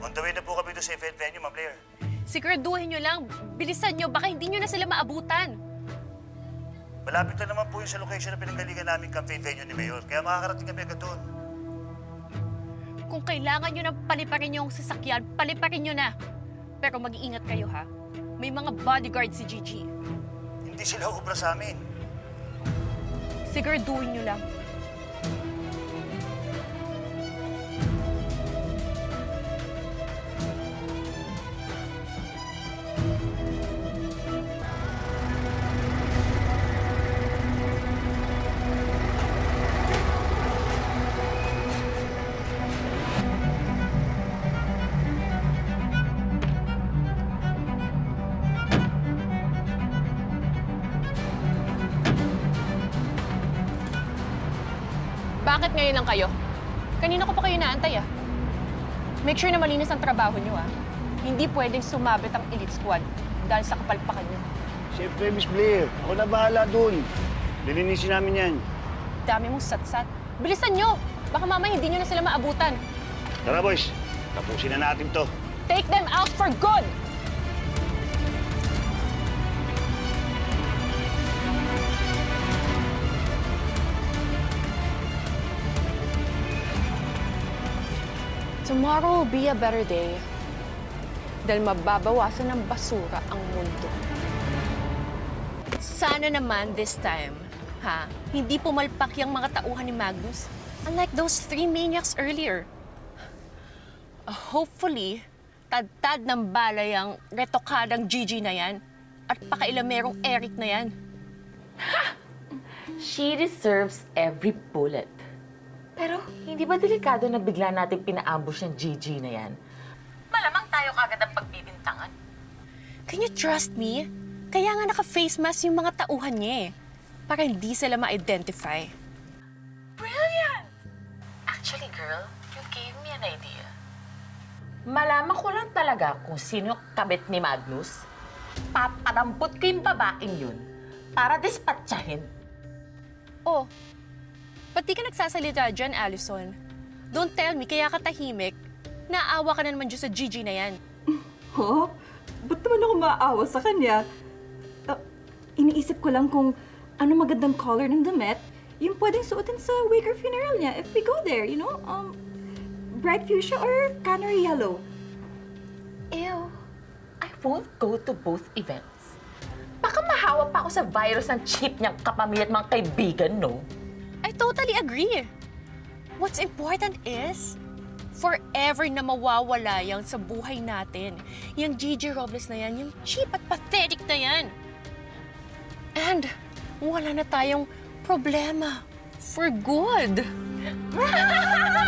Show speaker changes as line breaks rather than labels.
On the way na po kami doon sa event venue, Ma'am Blair.
Siguraduhin nyo lang, bilisan nyo, baka hindi nyo na sila maabutan.
Malapit na naman po yung sa location na pinanggalingan namin campaign venue ni Mayor. Kaya makakarating kami agad doon.
Kung kailangan nyo ng paliparin yung sasakyan, paliparin nyo na. Pero mag-iingat kayo ha. May mga bodyguard si Gigi.
Hindi sila ubra sa amin.
Siguraduhin nyo lang. Bakit ngayon lang kayo? Kanina ko pa kayo naantay ah. Make sure na malinis ang trabaho nyo ah. Hindi pwedeng sumabit ang elite squad dahil sa kapalpakan nyo.
Siyempre, Miss Blair. Ako na bahala doon. Lilinisin namin yan.
Dami mong satsat. Bilisan nyo! Baka mamaya hindi nyo na sila maabutan.
Tara, boys. Tapusin na natin to.
Take them out for good! Tomorrow will be a better day. Dahil mababawasan ng basura ang mundo. Sana naman this time, ha? Hindi pumalpak yung mga tauhan ni Magnus. Unlike those three maniacs earlier. Uh, hopefully, tad-tad ng balay ang retokadang Gigi na yan at pakailamerong Eric na yan.
She deserves every bullet. Pero hindi ba delikado na bigla natin pina-ambush yung Gigi na yan? Malamang tayo kagad ang pagbibintangan.
Can you trust me? Kaya nga naka-face mask yung mga tauhan niya eh. Para hindi sila ma-identify.
Brilliant! Actually, girl, you gave me an idea. Malaman ko lang talaga kung sino kabit ni Magnus. Papadampot ko yung babaeng yun para dispatchahin.
Oh, ba't di ka nagsasalita dyan, Allison? Don't tell me, kaya ka tahimik. Naawa ka na naman dyan sa Gigi na yan.
Huh? Ba't naman ako maaawa sa kanya? Ah, iniisip ko lang kung ano magandang color ng damit yung pwedeng suotin sa wake or funeral niya if we go there, you know? Um, bright fuchsia or canary yellow?
Ew, I won't go to both events. Baka mahawa pa ako sa virus ng chip niyang kapamilya at mga kaibigan, no?
I totally agree. What's important is, forever na mawawala yan sa buhay natin. Yung Gigi Robles na yan, yung cheap at pathetic na yan. And wala na tayong problema for good.